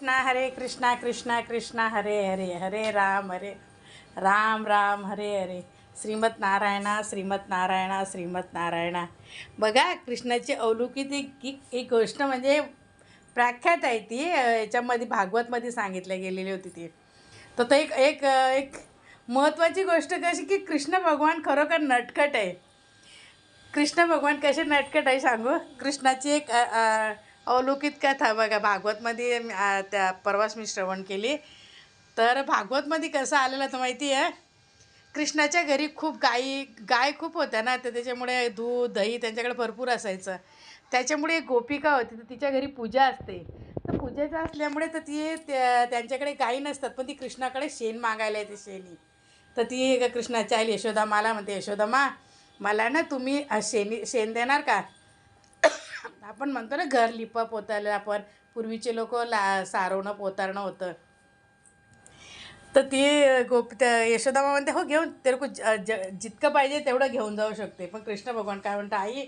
कृष्णा हरे कृष्णा कृष्णा कृष्णा हरे हरे हरे राम हरे राम राम हरे हरे. श्रीमत नारायणा श्रीमत नारायणा श्रीमत नारायणा. बघा कृष्णाची अवलौकिक एक एक गोष्ट म्हणजे प्रख्यात आहे ती. याच्यामध्ये भागवतमध्ये सांगितली गेलेली होती ती. तर तो एक एक एक महत्त्वाची गोष्ट कशी की कृष्ण भगवान खरोखर नटखट आहे. कृष्ण भगवान कसे नटखट आहे सांगू? कृष्णाची एक अवलोकित काय अवलौकिक कथा बघा भागवतमध्ये त्या परवाच मी श्रवण केली. तर भागवतमध्ये कसं आलेलं तर माहिती आहे? कृष्णाच्या घरी खूप गाई गाय खूप होत्या ना तर त्याच्यामुळे दूध दही त्यांच्याकडे भरपूर असायचं. त्याच्यामुळे एक गोपिका होती तर तिच्या घरी पूजा असते. तर पूजेचं असल्यामुळे तर ती त्या- त्यांच्याकडे गाई नसतात पण ती कृष्णाकडे शेण मागायला येते शेणी. तर ती कृष्णाच्या कृष्णाची आई यशोदा मला म्हणते यशोदा मा मला ना तुम्ही शेणी शेण देणार का? आपण म्हणतो ना घर लिपा पोतायला आपण पूर्वीचे लोक ला सारवणं पोतारणं होतं. तर ती गोप त्या यशोदामा म्हणते हो घेऊन तेरको ज ज- जितकं पाहिजे तेवढं घेऊन जाऊ शकते. पण कृष्ण भगवान काय म्हणतं आई